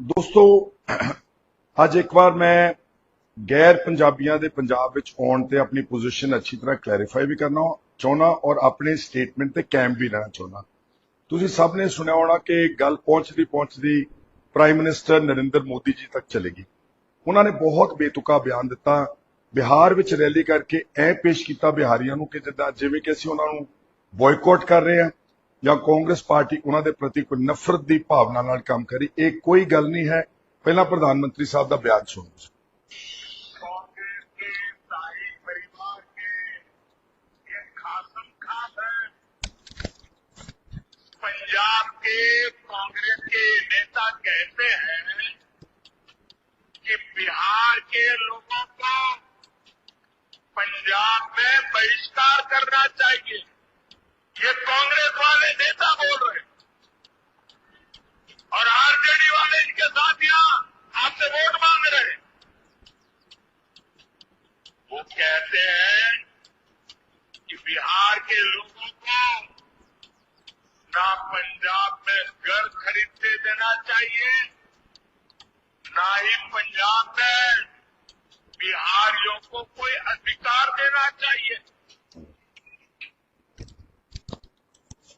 ਦੋਸਤੋ, ਅੱਜ ਇੱਕ ਵਾਰ ਮੈਂ ਗੈਰ ਪੰਜਾਬੀਆਂ ਦੇ ਪੰਜਾਬ ਵਿੱਚ ਆਉਣ ਤੇ ਆਪਣੀ ਪੋਜੀਸ਼ਨ ਅੱਛੀ ਤਰ੍ਹਾਂ ਕਲੈਰੀਫਾਈ ਵੀ ਕਰਨਾ ਚਾਹੁੰਦਾ ਔਰ ਆਪਣੇ ਸਟੇਟਮੈਂਟ ਤੇ ਕੈਂਪ ਵੀ ਲੈਣਾ ਚਾਹੁੰਦਾ ਤੁਸੀਂ ਸਭ ਨੇ ਸੁਣਿਆ ਹੋਣਾ ਕਿ ਗੱਲ ਪਹੁੰਚਦੀ ਪਹੁੰਚਦੀ ਪ੍ਰਾਈਮ ਮਿਨਿਸਟਰ ਨਰਿੰਦਰ ਮੋਦੀ ਜੀ ਤੱਕ ਚਲੇਗੀ। ਉਹਨਾਂ ਨੇ ਬਹੁਤ ਬੇਤੁਕਾ ਬਿਆਨ ਦਿੱਤਾ। ਬਿਹਾਰ ਵਿੱਚ ਰੈਲੀ ਕਰਕੇ ਐ ਪੇਸ਼ ਕੀਤਾ ਬਿਹਾਰੀਆਂ ਨੂੰ ਕਿ ਜਿੱਦਾਂ ਜਿਵੇਂ ਕਿ ਅਸੀਂ ਉਹਨਾਂ ਨੂੰ ਬਾਇਕਾਟ ਕਰ ਰਹੇ ਹਾਂ ਜਾਂ ਕਾਂਗਰਸ ਪਾਰਟੀ ਉਹਨਾਂ ਦੇ ਪ੍ਰਤੀ ਕੋਈ ਨਫ਼ਰਤ ਦੀ ਭਾਵਨਾ ਨਾਲ ਕੰਮ ਕਰੀ ਇਹ ਕੋਈ ਗੱਲ ਨਹੀਂ ਹੈ ਪਹਿਲਾਂ ਪ੍ਰਧਾਨ ਮੰਤਰੀ ਸਾਹਿਬ ਦਾ ਬਿਆਨ ਸੁਣੋ कांग्रेस के शाही परिवार के ये खासम खास है पंजाब के कांग्रेस के नेता कहते हैं कि बिहार के लोगों को पंजाब में बहिष्कार करना चाहिए ये कांग्रेस वाले नेता बोल रहे और आरजेडी वाले इनके साथ यहाँ आपसे वोट मांग रहे वो कहते हैं कि बिहार के लोगों को ना पंजाब में घर खरीदते देना चाहिए, ना ही पंजाब में बिहारियों को कोई अधिकार देना चाहिए।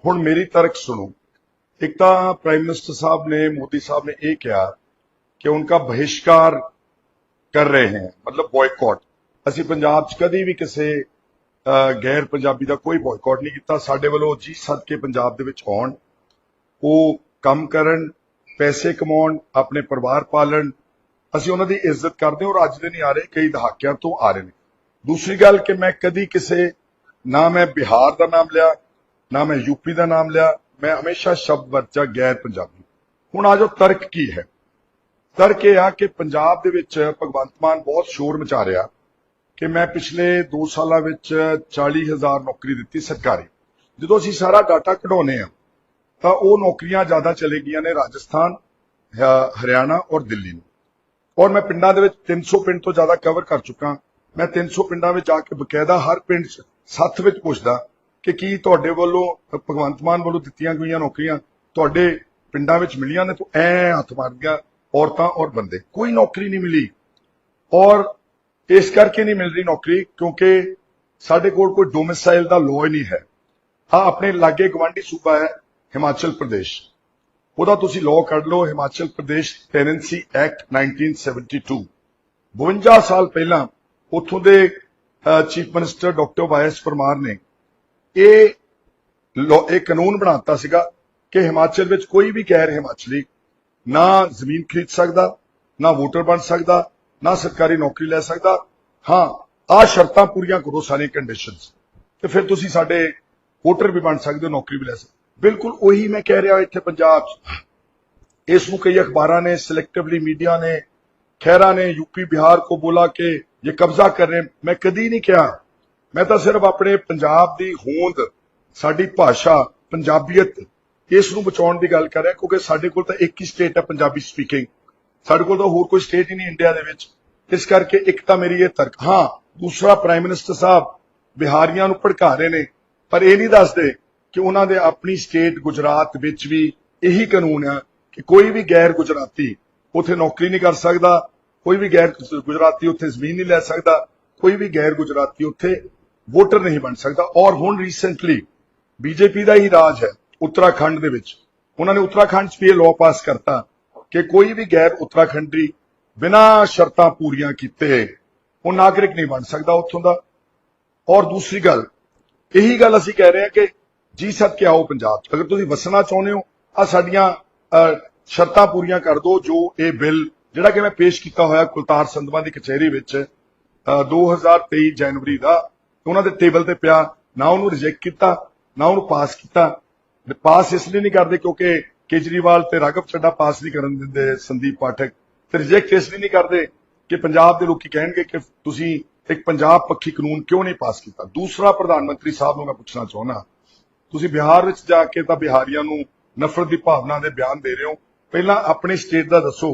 ਹੁਣ ਮੇਰੀ ਤਰਕ ਸੁਣੋ। ਇੱਕ ਤਾਂ ਪ੍ਰਾਈਮ ਮਿਨਿਸਟਰ ਸਾਹਿਬ ਨੇ, ਮੋਦੀ ਸਾਹਿਬ ਨੇ ਇਹ ਕਿਹਾ ਕਿ ਉਨਕਾ ਬਹਿਸ਼ਕਾਰ ਕਰ ਰਹੇ ਹਨ ਮਤਲਬ ਬਾਇਕਾਟ ਅਸੀਂ ਪੰਜਾਬ 'ਚ ਕਦੀ ਵੀ ਕਿਸੇ ਗੈਰ ਪੰਜਾਬੀ ਦਾ ਕੋਈ ਬਾਇਕਾਟ ਨਹੀਂ ਕੀਤਾ। ਸਾਡੇ ਵੱਲੋਂ ਜੀ ਸੱਦ ਕੇ ਪੰਜਾਬ ਦੇ ਵਿੱਚ ਆਉਣ, ਉਹ ਕੰਮ ਕਰਨ, ਪੈਸੇ ਕਮਾਉਣ, ਆਪਣੇ ਪਰਿਵਾਰ ਪਾਲਣ, ਅਸੀਂ ਉਹਨਾਂ ਦੀ ਇੱਜ਼ਤ ਕਰਦੇ ਹਾਂ ਔਰ ਅੱਜ ਦੇ ਨਹੀਂ ਆ ਰਹੇ, ਕਈ ਦਹਾਕਿਆਂ ਤੋਂ ਆ ਰਹੇ ਨੇ। ਦੂਸਰੀ ਗੱਲ ਕਿ ਮੈਂ ਕਦੀ ਕਿਸੇ, ਨਾ ਮੈਂ ਬਿਹਾਰ ਦਾ ਨਾਮ ਲਿਆ ਨਾ ਮੈਂ ਯੂਪੀ ਦਾ ਨਾਮ ਲਿਆ, ਮੈਂ ਹਮੇਸ਼ਾ ਸ਼ਬਦ ਵਰਤਿਆ ਗੈਰ ਪੰਜਾਬੀ। ਹੁਣ ਆ ਜੋ ਤਰਕ ਕੀ ਹੈ? ਤਰਕ ਇਹ ਆ ਕਿ ਪੰਜਾਬ ਦੇ ਵਿੱਚ ਭਗਵੰਤ ਮਾਨ ਬਹੁਤ ਸ਼ੋਰ ਮਚਾ ਰਿਹਾ ਕਿ ਮੈਂ ਪਿਛਲੇ 2 ਸਾਲਾਂ ਵਿੱਚ 40000 ਨੌਕਰੀ ਦਿੱਤੀ ਸਰਕਾਰੀ। ਜਦੋਂ ਅਸੀਂ ਸਾਰਾ ਡਾਟਾ ਕਢਾਉਨੇ ਆ ਤਾਂ ਉਹ ਨੌਕਰੀਆਂ ਜ਼ਿਆਦਾ ਚਲੇ ਗਈਆਂ ਨੇ ਰਾਜਸਥਾਨ ਹਰਿਆਣਾ ਔਰ ਦਿੱਲੀ ਨੂੰ। ਔਰ ਮੈਂ ਪਿੰਡਾਂ ਦੇ ਵਿੱਚ 300 ਪਿੰਡ ਤੋਂ ਜ਼ਿਆਦਾ ਕਵਰ ਕਰ ਚੁੱਕਾ। ਮੈਂ 300 ਪਿੰਡਾਂ ਵਿੱਚ ਜਾ ਕੇ ਬਕਾਇਦਾ ਹਰ ਪਿੰਡ 'ਚ ਸੱਥ ਵਿੱਚ ਪੁੱਛਦਾ ਕਿ ਕੀ ਤੁਹਾਡੇ ਵੱਲੋਂ, ਭਗਵੰਤ ਮਾਨ ਵੱਲੋਂ ਦਿੱਤੀਆਂ ਗਈਆਂ ਨੌਕਰੀਆਂ ਤੁਹਾਡੇ ਪਿੰਡਾਂ ਵਿੱਚ ਮਿਲੀਆਂ ਨੇ? ਤਾਂ ਐ ਹੱਥ ਮਾਰ ਗਿਆ, ਔਰਤਾਂ ਔਰ ਬੰਦੇ। ਕੋਈ ਨੌਕਰੀ ਨਹੀਂ ਮਿਲੀ। ਔਰ ਇਸ ਕਰਕੇ ਨਹੀਂ ਮਿਲ ਰਹੀ ਨੌਕਰੀ, ਕਿਉਂਕਿ ਸਾਡੇ ਕੋਲ ਕੋਈ ਡੋਮਿਸਾਈਲ ਦਾ ਲੋਅ ਹੀ ਨਹੀਂ ਹੈ। ਹਾਂ ਆਪਣੇ ਲਾਗੇ ਗਵਾਂਢੀ ਸੂਬਾ ਹੈ ਹਿਮਾਚਲ ਪ੍ਰਦੇਸ਼। ਉਹਦਾ ਤੁਸੀਂ ਲੋਅ ਕੱਢ ਲਓ, ਹਿਮਾਚਲ ਪ੍ਰਦੇਸ਼ ਟੈਨੈਂਸੀ ਐਕਟ 1972 52 ਸਾਲ ਪਹਿਲਾਂ ਉੱਥੋਂ ਦੇ chief minister doctor Y S Parmar ਨੇ ਇਹ ਲੋ- ਇਹ ਕਾਨੂੰਨ ਬਣਾਤਾ ਸੀਗਾ ਕਿ ਹਿਮਾਚਲ ਵਿੱਚ ਕੋਈ ਵੀ ਗੈਰ ਹਿਮਾਚਲੀ ਨਾ ਜ਼ਮੀਨ ਖਰੀਦ ਸਕਦਾ, ਨਾ ਵੋਟਰ ਬਣ ਸਕਦਾ, ਨਾ ਸਰਕਾਰੀ ਨੌਕਰੀ ਲੈ ਸਕਦਾ। ਹਾਂ, ਆ ਸ਼ਰਤਾਂ ਪੂਰੀਆਂ ਕਰੋ ਸਾਰੇ ਕੰਡੀਸ਼ਨਸ ਤੇ ਫਿਰ ਤੁਸੀਂ ਸਾਡੇ ਵੋਟਰ ਵੀ ਬਣ ਸਕਦੇ ਹੋ, ਨੌਕਰੀ ਵੀ ਲੈ ਸਕਦੇ ਬਿਲਕੁਲ ਉਹੀ ਮੈਂ ਕਹਿ ਰਿਹਾ ਇੱਥੇ ਪੰਜਾਬ 'ਚ। ਇਸ ਨੂੰ ਕਈ ਅਖਬਾਰਾਂ ਨੇ ਸਿਲੈਕਟਿਵਲੀ ਮੀਡੀਆ ਨੇ, ਖਹਿਰਾ ਨੇ ਯੂਪੀ ਬਿਹਾਰ ਕੋ ਬੋਲਾ ਕਿ ਇਹ ਕਬਜ਼ਾ ਕਰ ਰਹੇ, ਮੈਂ ਕਦੀ ਨਹੀਂ ਕਿਹਾ ਮੈਂ ਤਾਂ ਸਿਰਫ ਆਪਣੇ ਪੰਜਾਬ ਦੀ ਹੋਂਦ, ਸਾਡੀ ਭਾਸ਼ਾ, ਪੰਜਾਬੀਅਤ, ਇਸ ਨੂੰ ਬਚਾਉਣ ਦੀ ਗੱਲ ਕਰ ਰਿਹਾ, ਕਿਉਂਕਿ ਸਾਡੇ ਕੋਲ ਤਾਂ ਇੱਕ ਹੀ ਸਟੇਟ ਹੈ ਪੰਜਾਬੀ ਸਪੀਕਿੰਗ ਸਾਡੇ ਕੋਲ ਤਾਂ ਹੋਰ ਕੋਈ ਸਟੇਟ ਹੀ ਨਹੀਂ ਇੰਡੀਆ ਦੇ ਵਿੱਚ। ਇਸ ਕਰਕੇ ਇੱਕ ਤਾਂ ਮੇਰੀ ਇਹ ਤਰਕ, ਹਾਂ, ਦੂਸਰਾ ਪ੍ਰਾਈਮ ਮਿਨਿਸਟਰ ਸਾਹਿਬ ਬਿਹਾਰੀਆਂ ਨੂੰ ਭੜਕਾ ਰਹੇ ਨੇ, ਪਰ ਇਹ ਨਹੀਂ ਦੱਸਦੇ ਕਿ ਉਹਨਾਂ ਦੇ ਆਪਣੀ ਸਟੇਟ ਗੁਜਰਾਤ ਵਿੱਚ ਵੀ ਇਹੀ ਕਾਨੂੰਨ ਹੈ ਕਿ ਕੋਈ ਵੀ ਗੈਰ ਗੁਜਰਾਤੀ ਉੱਥੇ ਨੌਕਰੀ ਨਹੀਂ ਕਰ ਸਕਦਾ, ਕੋਈ ਵੀ ਗੈਰ ਗੁਜਰਾਤੀ ਉੱਥੇ ਜ਼ਮੀਨ ਨਹੀਂ ਲੈ ਸਕਦਾ, ਕੋਈ ਵੀ ਗੈਰ ਗੁਜਰਾਤੀ ਉੱਥੇ ਵੋਟਰ ਨਹੀਂ ਬਣ ਸਕਦਾ। ਔਰ ਹੁਣ ਰੀਸੈਂਟਲੀ ਬੀਜੇਪੀ ਦਾ ਹੀ ਰਾਜ ਹੈ ਉੱਤਰਾਖੰਡ ਦੇ ਵਿੱਚ। ਉਹਨਾਂ ਨੇ ਉੱਤਰਾਖੰਡ 'ਚ ਵੀ ਇਹ ਲਾਅ ਪਾਸ ਕਰਤਾ ਕਿ ਕੋਈ ਵੀ ਗੈਰ ਉੱਤਰਾਖੰਡੀ ਬਿਨਾਂ ਸ਼ਰਤਾਂ ਪੂਰੀਆਂ ਕੀਤੇ ਉਹ ਨਾਗਰਿਕ ਨਹੀਂ ਬਣ ਸਕਦਾ ਉੱਥੋਂ ਦਾ। ਔਰ ਦੂਸਰੀ ਗੱਲ ਇਹੀ ਗੱਲ ਅਸੀਂ ਕਹਿ ਰਹੇ ਹਾਂ ਕਿ ਜੀ ਸੱਦ ਕੇ ਆਓ ਪੰਜਾਬ ਅਗਰ ਤੁਸੀਂ ਵਸਣਾ ਚਾਹੁੰਦੇ ਹੋ ਆ ਸਾਡੀਆਂ ਅਹ, ਸ਼ਰਤਾਂ ਪੂਰੀਆਂ ਕਰ ਦਿਓ ਜੋ ਇਹ ਬਿੱਲ ਜਿਹੜਾ ਕਿ ਮੈਂ ਪੇਸ਼ ਕੀਤਾ ਹੋਇਆ ਕੁਲਤਾਰ ਸੰਧਵਾ ਦੀ ਕਚਹਿਰੀ ਵਿੱਚ ਅਹ, 2023 ਜਨਵਰੀ ਦਾ ਉਹਨਾਂ ਦੇ ਟੇਬਲ ਤੇ ਪਿਆ, ਨਾ ਉਹਨੂੰ ਰਿਜੈਕਟ ਕੀਤਾ, ਨਾ ਉਹਨੂੰ ਪਾਸ ਕੀਤਾ। ਪਾਸ ਇਸ ਲਈ ਨਹੀਂ ਕਰਦੇ ਕਿਉਂਕਿ ਕੇਜਰੀਵਾਲ ਤੇ ਰਾਘਵ ਚੱਡਾ ਪਾਸ ਨਹੀਂ ਕਰਨ ਦਿੰਦੇ ਸੰਦੀਪ ਪਾਠਕ। ਤੇ ਰਿਜੈਕਟ ਇਸ ਲਈ ਨਹੀਂ ਕਰਦੇ ਕਿ ਪੰਜਾਬ ਦੇ ਲੋਕੀ ਕਹਿਣਗੇ ਕਿ ਤੁਸੀਂ ਇੱਕ ਪੰਜਾਬ ਪੱਖੀ ਕਾਨੂੰਨ ਕਿਉਂ ਨਹੀਂ ਪਾਸ ਕੀਤਾ? ਦੂਸਰਾ ਪ੍ਰਧਾਨ ਮੰਤਰੀ ਸਾਹਿਬ ਨੂੰ ਮੈਂ ਪੁੱਛਣਾ ਚਾਹੁੰਦਾ, ਤੁਸੀਂ ਬਿਹਾਰ ਵਿੱਚ ਜਾ ਕੇ ਤਾਂ ਬਿਹਾਰੀਆਂ ਨੂੰ ਨਫ਼ਰਤ ਦੀ ਭਾਵਨਾ ਦੇ ਬਿਆਨ ਦੇ ਰਹੇ ਹੋ। ਪਹਿਲਾਂ ਆਪਣੇ ਸਟੇਟ ਦਾ ਦੱਸੋ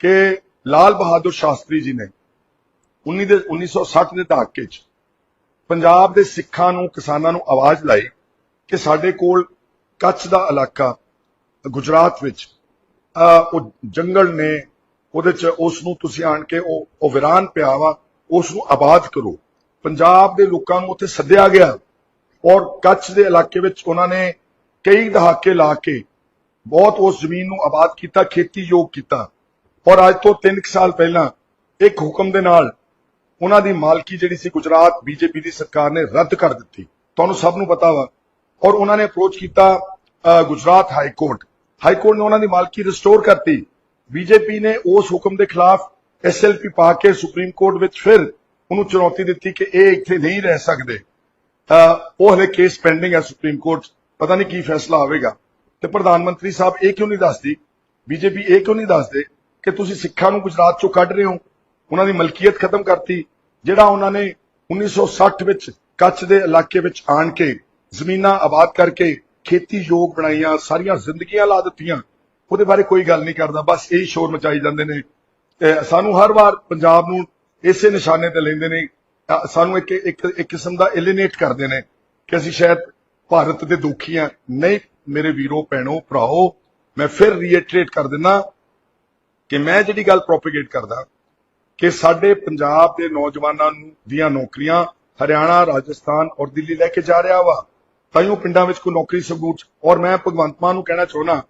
ਕਿ ਲਾਲ ਬਹਾਦਰ ਸ਼ਾਸਤਰੀ ਜੀ ਨੇ 19 ਦੇ 1960 ਦੇ ਦਹਾਕੇ 'ਚ ਪੰਜਾਬ ਦੇ ਸਿੱਖਾਂ ਨੂੰ, ਕਿਸਾਨਾਂ ਨੂੰ ਆਵਾਜ਼ ਲਾਈ ਕਿ ਸਾਡੇ ਕੋਲ ਕੱਛ ਦਾ ਇਲਾਕਾ ਗੁਜਰਾਤ ਵਿੱਚ ਉਹ ਜੰਗਲ ਨੇ, ਉਹਦੇ ਚ ਉਸ ਨੂੰ ਤੁਸੀਂ ਆਣ ਕੇ ਉਹ ਉਹ ਵਿਰਾਨ ਪਿਆ ਵਾ, ਉਸ ਨੂੰ ਆਬਾਦ ਕਰੋ। ਪੰਜਾਬ ਦੇ ਲੋਕਾਂ ਨੂੰ ਉੱਥੇ ਸੱਦਿਆ ਗਿਆ ਔਰ ਕੱਛ ਦੇ ਇਲਾਕੇ ਵਿੱਚ ਉਹਨਾਂ ਨੇ ਕਈ ਦਹਾਕੇ ਲਾ ਕੇ ਬਹੁਤ ਉਸ ਜ਼ਮੀਨ ਨੂੰ ਆਬਾਦ ਕੀਤਾ ਖੇਤੀਯੋਗ ਕੀਤਾ। ਔਰ ਅੱਜ ਤੋਂ 3 ਸਾਲ ਪਹਿਲਾਂ ਇੱਕ ਹੁਕਮ ਦੇ ਨਾਲ ਉਹਨਾਂ ਦੀ ਮਾਲਕੀ ਜਿਹੜੀ ਸੀ ਗੁਜਰਾਤ ਬੀਜੇਪੀ ਦੀ ਸਰਕਾਰ ਨੇ ਰੱਦ ਕਰ ਦਿੱਤੀ। ਤੁਹਾਨੂੰ ਸਭ ਨੂੰ ਪਤਾ ਵਾ। ਔਰ ਉਹਨਾਂ ਨੇ ਅਪਰੋਚ ਕੀਤਾ Gujarat high court high court ਨੇ ਉਹਨਾਂ ਦੀ ਮਾਲਕੀ ਰਿਸਟੋਰ ਕਰਤੀ। ਬੀਜੇਪੀ ਨੇ ਉਸ ਹੁਕਮ ਦੇ ਖਿਲਾਫ ਐਸਐਲਪੀ ਪਾ ਕੇ ਸੁਪਰੀਮ ਕੋਰਟ ਵਿੱਚ ਫਿਰ ਉਹਨੂੰ ਚੁਣੌਤੀ ਦਿੱਤੀ ਕਿ ਇਹ ਇੱਥੇ ਨਹੀਂ ਰਹਿ ਸਕਦੇ। ਅਹ, ਉਹ ਹਲੇ ਕੇਸ ਪੈਂਡਿੰਗ ਹੈ ਸੁਪਰੀਮ ਕੋਰਟ 'ਚ। ਪਤਾ ਨਹੀਂ ਕੀ ਫੈਸਲਾ ਆਵੇਗਾ। ਤੇ ਪ੍ਰਧਾਨ ਮੰਤਰੀ ਸਾਹਿਬ ਇਹ ਕਿਉਂ ਨਹੀਂ ਦੱਸਦੀ? ਬੀਜੇਪੀ ਇਹ ਕਿਉਂ ਨਹੀਂ ਦੱਸਦੇ ਕਿ ਤੁਸੀਂ ਸਿੱਖਾਂ ਨੂੰ ਗੁਜਰਾਤ ਚੋਂ ਕੱਢ ਰਹੇ ਹੋ? ਉਹਨਾਂ ਦੀ ਮਲਕੀਅਤ ਖਤਮ ਕਰਤੀ, ਜਿਹੜਾ ਉਹਨਾਂ ਨੇ 1960 ਵਿੱਚ ਕੱਚ ਦੇ ਇਲਾਕੇ ਵਿੱਚ ਆਣ ਕੇ ਜ਼ਮੀਨਾਂ ਆਬਾਦ ਕਰਕੇ ਖੇਤੀ ਯੋਗ ਬਣਾਈਆਂ, ਸਾਰੀਆਂ ਜ਼ਿੰਦਗੀਆਂ ਲਾ ਦਿੱਤੀਆਂ, ਉਹਦੇ ਬਾਰੇ ਕੋਈ ਗੱਲ ਨਹੀਂ ਕਰਦਾ, ਬਸ ਇਹੀ ਸ਼ੋਰ ਮਚਾਈ ਜਾਂਦੇ ਨੇ। ਤੇ ਸਾਨੂੰ ਹਰ ਵਾਰ ਪੰਜਾਬ ਨੂੰ ਇਸੇ ਨਿਸ਼ਾਨੇ ਤੇ ਲੈਂਦੇ ਨੇ ਸਾਨੂੰ ਇੱਕ ਇੱਕ ਇੱਕ ਕਿਸਮ ਦਾ ਐਲੀਨੇਟ ਕਰਦੇ ਨੇ ਕਿ ਅਸੀਂ ਸ਼ਾਇਦ ਭਾਰਤ ਦੇ ਦੁਖੀ ਆ ਨਹੀਂ, ਮੇਰੇ ਵੀਰੋ, ਭੈਣੋ, ਭਰਾਓ, ਮੈਂ ਫਿਰ ਰੀਇਟਰੇਟ ਕਰ ਦਿੰਦਾ ਕਿ ਮੈਂ ਜਿਹੜੀ ਗੱਲ ਪ੍ਰੋਪਗੇਟ ਕਰਦਾ ਕਿ ਸਾਡੇ ਪੰਜਾਬ ਦੇ ਨੌਜਵਾਨਾਂ ਨੂੰ ਦੀਆਂ ਨੌਕਰੀਆਂ ਹਰਿਆਣਾ, ਰਾਜਸਥਾਨ ਔਰ ਦਿੱਲੀ ਲੈ ਕੇ ਜਾ ਰਿਹਾ ਵਾ। ਤਾਂ ਉਹ ਪਿੰਡਾਂ ਵਿੱਚ ਕੋਈ ਨੌਕਰੀ ਸਬੂਤ ਔਰ ਮੈਂ ਭਗਵੰਤ ਮਾਨ ਨੂੰ ਕਹਿਣਾ ਚਾਹੁੰਦਾ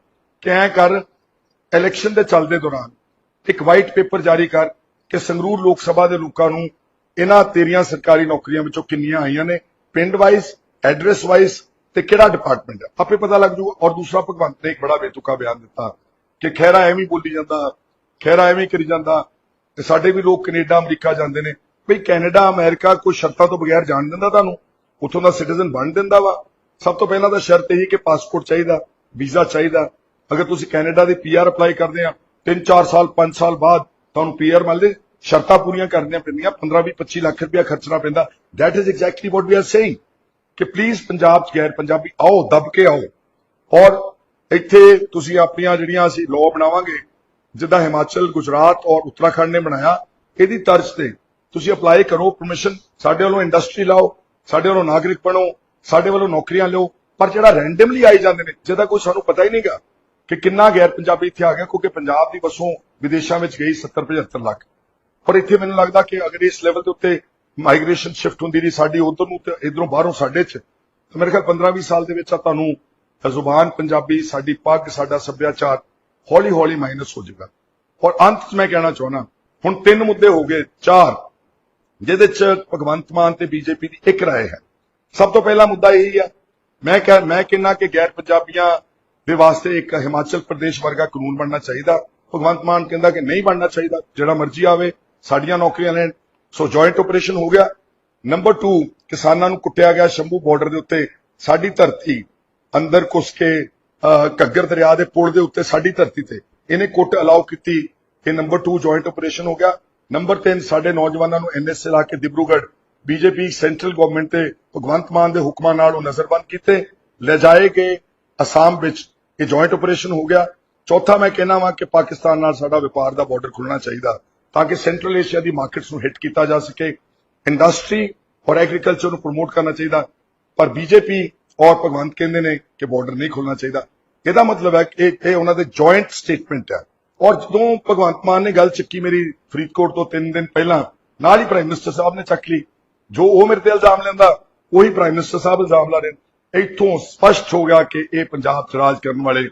ਕਿ ਐ ਕਰ ਇਲੈਕਸ਼ਨ ਦੇ ਚੱਲਦੇ ਦੌਰਾਨ ਇੱਕ ਵਾਈਟ ਪੇਪਰ ਜਾਰੀ ਕਰ ਕਿ ਸੰਗਰੂਰ ਲੋਕ ਸਭਾ ਦੇ ਲੋਕਾਂ ਨੂੰ ਇਹਨਾਂ ਤੇਰੀਆਂ ਸਰਕਾਰੀ ਨੌਕਰੀਆਂ ਵਿੱਚੋਂ ਕਿੰਨੀਆਂ ਆਈਆਂ ਨੇ, ਪਿੰਡ ਵਾਈਜ਼ ਐਡਰੈਸ ਵਾਈਜ਼ ਤੇ ਕਿਹੜਾ ਡਿਪਾਰਟਮੈਂਟ ਹੈ ਆਪੇ ਪਤਾ ਲੱਗ ਜੂਗਾ ਔਰ ਦੂਸਰਾ, ਭਗਵੰਤ ਨੇ ਇੱਕ ਬੜਾ ਬੇਤੁਕਾ ਬਿਆਨ ਦਿੱਤਾ ਕਿ ਖਹਿਰਾ ਐਵੇਂ ਬੋਲੀ ਜਾਂਦਾ, ਖਹਿਰਾ ਐਵੇਂ ਕਰੀ ਜਾਂਦਾ ਤੇ ਸਾਡੇ ਵੀ ਲੋਕ ਕੈਨੇਡਾ, ਅਮਰੀਕਾ ਜਾਂਦੇ ਨੇ। ਭਈ ਕੈਨੇਡਾ, ਅਮਰੀਕਾ ਕੋਈ ਸ਼ਰਤਾਂ ਤੋਂ ਬਗੈਰ ਜਾਣ ਦਿੰਦਾ ਤੁਹਾਨੂੰ। ਉੱਥੋਂ ਦਾ ਸਿਟੀਜ਼ਨ ਬਣ ਦਿੰਦਾ ਵਾ। ਸਭ ਤੋਂ ਪਹਿਲਾਂ ਤਾਂ ਸ਼ਰਤ ਇਹੀ ਕਿ ਪਾਸਪੋਰਟ ਚਾਹੀਦਾ, ਵੀਜ਼ਾ ਚਾਹੀਦਾ। ਅਗਰ ਤੁਸੀਂ ਕੈਨੇਡਾ ਦੇ ਪੀਆਰ ਅਪਲਾਈ ਕਰਦੇ ਆ 3-4 ਸਾਲ 5 ਸਾਲ ਬਾਅਦ ਤੁਹਾਨੂੰ ਪੀਆਰ ਮਿਲਦੇ। ਸ਼ਰਤਾਂ ਪੂਰੀਆਂ ਕਰਨੀਆਂ ਪੈਂਦੀਆਂ 15 25 ਲੱਖ ਰੁਪਇਆ ਖਰਚਣਾ ਪੈਂਦਾ। That is exactly what we are saying ਕਿ ਪਲੀਜ਼ ਪੰਜਾਬ ਚ ਗੈਰ ਪੰਜਾਬੀ ਆਓ, ਦੱਬ ਕੇ ਆਓ। ਔਰ ਇੱਥੇ ਤੁਸੀਂ ਆਪਣੀਆਂ ਜਿਹੜੀਆਂ ਅਸੀਂ ਲਾਅ ਬਣਾਵਾਂਗੇ ਜਿੱਦਾਂ ਹਿਮਾਚਲ, ਗੁਜਰਾਤ ਔਰ ਉੱਤਰਾਖੰਡ ਨੇ ਬਣਾਇਆ, ਇਹਦੀ ਤਰਜ਼ ਤੇ ਤੁਸੀਂ ਅਪਲਾਈ ਕਰੋ ਪਰਮਿਸ਼ਨ ਸਾਡੇ ਵੱਲੋਂ ਇੰਡਸਟਰੀ ਲਾਓ, ਸਾਡੇ ਵੱਲੋਂ ਨਾਗਰਿਕ ਬਣੋ, ਸਾਡੇ ਵੱਲੋਂ ਨੌਕਰੀਆਂ ਲਿਓ, ਪਰ ਜਿਹੜਾ ਰੈਂਡਮਲੀ ਆਈ ਜਾਂਦੇ ਨੇ, ਜਿਹਦਾ ਕੋਈ ਸਾਨੂੰ ਪਤਾ ਹੀ ਨਹੀਂਗਾ ਕਿ ਕਿੰਨਾ ਗੈਰ ਪੰਜਾਬੀ ਇੱਥੇ ਆ ਗਿਆ, ਕਿਉਂਕਿ ਪੰਜਾਬ ਦੀ ਵਸੋਂ ਵਿਦੇਸ਼ਾਂ ਵਿੱਚ ਗਈ 70 75 ਲੱਖ। ਪਰ ਇੱਥੇ ਮੈਨੂੰ ਲੱਗਦਾ ਕਿ ਅਗਰ ਇਸ ਲੈਵਲ ਦੇ ਉੱਤੇ ਮਾਈਗ੍ਰੇਸ਼ਨ ਸ਼ਿਫਟ ਹੁੰਦੀ ਰਹੀ ਸਾਡੀ ਉਧਰ ਨੂੰ ਤੇ ਇਧਰੋਂ ਬਾਹਰੋਂ ਸਾਡੇ ਚ, ਤਾਂ ਮੇਰੇ ਖਿਆਲ 15 20 ਸਾਲ ਦੇ ਵਿੱਚ ਆ ਤੁਹਾਨੂੰ ਜ਼ੁਬਾਨ ਪੰਜਾਬੀ, ਸਾਡੀ ਪੱਗ, ਸਾਡਾ ਸੱਭਿਆਚਾਰ ਹੌਲੀ ਹੌਲੀ ਮਾਈਨਸ ਹੋ ਜਾਏਗਾ ਔਰ ਅੰਤ 'ਚ ਮੈਂ ਕਹਿਣਾ ਚਾਹੁੰਦਾ, ਹੁਣ ਤਿੰਨ ਮੁੱਦੇ ਹੋ ਗਏ, ਚਾਰ, ਜਿਹਦੇ ਚ ਭਗਵੰਤ ਮਾਨ ਤੇ ਬੀਜੇਪੀ ਦੀ ਇੱਕ ਰਾਏ ਹੈ। ਸਭ ਤੋਂ ਪਹਿਲਾ ਮੁੱਦਾ ਇਹੀ ਆ, ਮੈਂ ਕਹਿ, ਮੈਂ ਕਹਿੰਨਾ ਕਿ ਗੈਰ ਪੰਜਾਬੀਆਂ ਦੇ ਵਾਸਤੇ ਇੱਕ ਹਿਮਾਚਲ ਪ੍ਰਦੇਸ਼ ਵਰਗਾ ਕਾਨੂੰਨ ਬਣਨਾ ਚਾਹੀਦਾ। ਭਗਵੰਤ ਮਾਨ ਕਹਿੰਦਾ ਕਿ ਨਹੀਂ ਬਣਨਾ ਚਾਹੀਦਾ, ਜਿਹੜਾ ਮਰਜ਼ੀ ਆਵੇ, ਸਾਡੀਆਂ ਨੌਕਰੀਆਂ ਲੈਣ। ਸੋ ਜੁਆਇੰਟ ਆਪਰੇਸ਼ਨ ਹੋ ਗਿਆ। ਨੰਬਰ 2 ਕਿਸਾਨਾਂ ਨੂੰ ਕੁੱਟਿਆ ਗਿਆ ਸ਼ੰਭੂ ਬਾਰਡਰ ਦੇ ਉੱਤੇ। ਸਾਡੀ ਧਰਤੀ ਅੰਦਰ ਘੁਸ ਕੇ ਘੱਗਰ ਦਰਿਆ ਦੇ ਪੁਲ ਦੇ ਉੱਤੇ ਸਾਡੀ ਧਰਤੀ ਤੇ ਇਹਨੇ ਕੁੱਟ ਅਲਾਉ ਕੀਤੀ। ਇਹ ਨੰਬਰ 2 ਜੁਆਇੰਟ ਆਪਰੇਸ਼ਨ ਹੋ ਗਿਆ। ਨੰਬਰ 3 ਸਾਡੇ ਨੌਜਵਾਨਾਂ ਨੂੰ ਐਨਐਸਏ ਲਾ ਕੇ ਦਿਬਰੂਗੜ੍ਹ ਬੀਜੇਪੀ ਸੈਂਟਰਲ ਗਵਰਨਮੈਂਟ ਤੇ ਭਗਵੰਤ ਮਾਨ ਦੇ ਹੁਕਮਾਂ ਨਾਲ ਉਹ ਨਜ਼ਰਬੰਦ ਕੀਤੇ। ਲੈ ਜਾਏ ਗਏ ਅਸਾਮ ਵਿੱਚ ਇਹ ਜੁਆਇੰਟ ਆਪਰੇਸ਼ਨ ਹੋ ਗਿਆ। ਚੌਥਾ ਮੈਂ ਕਹਿਣਾ ਵਾਂ ਕਿ ਪਾਕਿਸਤਾਨ ਨਾਲ ਸਾਡਾ ਵਪਾਰ ਦਾ ਬਾਰਡਰ ਖੁੱਲਣਾ ਚਾਹੀਦਾ ਤਾਂ ਕਿ ਸੈਂਟਰਲ ਏਸ਼ੀਆ ਦੀ ਮਾਰਕੀਟਸ ਨੂੰ ਹਿੱਟ ਕੀਤਾ ਜਾ ਸਕੇ। ਇੰਡਸਟਰੀ ਔਰ ਐਗਰੀਕਲਚਰ ਨੂੰ ਪ੍ਰਮੋਟ ਕਰਨਾ ਚਾਹੀਦਾ। ਪਰ ਬੀਜੇਪੀ ਔਰ ਭਗਵੰਤ ਕਹਿੰਦੇ ਨੇ ਕਿ ਬਾਰਡਰ ਨਹੀਂ ਖੋਲਣਾ ਚਾਹੀਦਾ। ਇਹਦਾ ਮਤਲਬ ਹੈ ਕਿ ਇਹ ਉਹਨਾਂ ਦੇ ਜੁਆਇੰਟ ਸਟੇਟਮੈਂਟ ਹੈ। ਔਰ ਜਦੋਂ ਭਗਵੰਤ ਮਾਨ ਨੇ ਗੱਲ ਚੱਕੀ ਮੇਰੀ ਫਰੀਦਕੋਟ ਤੋਂ 3 ਦਿਨ ਪਹਿਲਾਂ, ਨਾਲ ਹੀ ਪ੍ਰਾਈਮ ਮਿਨਿਸਟਰ ਸਾਹਿਬ ਨੇ ਚੱਕ ਲਈ। ਜੋ ਉਹ ਮੇਰੇ ਤੇ ਇਲਜ਼ਾਮ ਲੈਂਦਾ, ਉਹੀ ਪ੍ਰਾਈਮ ਮਿਨਿਸਟਰ ਸਾਹਿਬ ਇਲਜ਼ਾਮ ਲਾ ਰਹੇ ਇੱਥੋਂ ਸਪਸ਼ਟ ਹੋ ਗਿਆ ਕਿ ਇਹ ਪੰਜਾਬ 'ਚ ਰਾਜ ਕਰਨ ਵਾਲੇ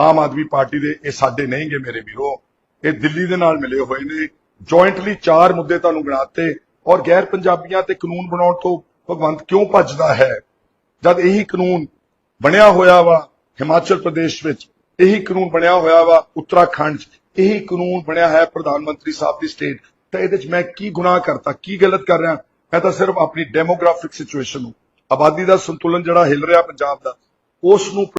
ਆਮ ਆਦਮੀ ਪਾਰਟੀ ਦੇ ਇਹ ਸਾਡੇ ਨਹੀਂਗੇ ਮੇਰੇ ਵੀਰੋ। ਇਹ ਦਿੱਲੀ ਦੇ ਨਾਲ ਮਿਲੇ ਹੋਏ ਨੇ। ਜੁਆਇੰਟਲੀ ਚਾਰ ਮੁੱਦੇ ਤੁਹਾਨੂੰ ਗਿਣਾਤੇ ਔਰ ਗੈਰ ਪੰਜਾਬੀਆਂ ਤੇ ਕਾਨੂੰਨ ਬਣਾਉਣ ਤੋਂ ਭਗਵੰਤ ਕਿਉਂ ਭੱਜਦਾ ਹੈ? ਜਦ ਇਹੀ ਕਾਨੂੰਨ ਬਣਿਆ ਹੋਇਆ ਵਾ ਹਿਮਾਚਲ ਪ੍ਰਦੇਸ਼ ਵਿੱਚ, ਇਹੀ ਕਾਨੂੰਨ ਬਣਿਆ ਹੋਇਆ ਵਾ ਉੱਤਰਾਖੰਡ 'ਚ, ਇਹੀ ਕਾਨੂੰਨ ਬਣਿਆ ਹੈ ਪ੍ਰਧਾਨ ਮੰਤਰੀ ਸਾਹਿਬ ਦੀ ਸਟੇਟ ਤਾਂ ਇਹਦੇ 'ਚ ਮੈਂ ਕੀ ਗੁਨਾਹ ਕਰਤਾ, ਕੀ ਗਲਤ ਕਰ ਰਿਹਾ? ਮੈਂ ਤਾਂ ਸਿਰਫ ਆਪਣੀ ਡੈਮੋਗ੍ਰਾਫਿਕ ਸਿਚੁਏਸ਼ਨ ਨੂੰ, ਆਬਾਦੀ ਦਾ ਸੰਤੁਲਨ ਜਿਹੜਾ ਹਿੱਲ ਰਿਹਾ ਪੰਜਾਬ ਦਾ ਉਸ ਨੂੰ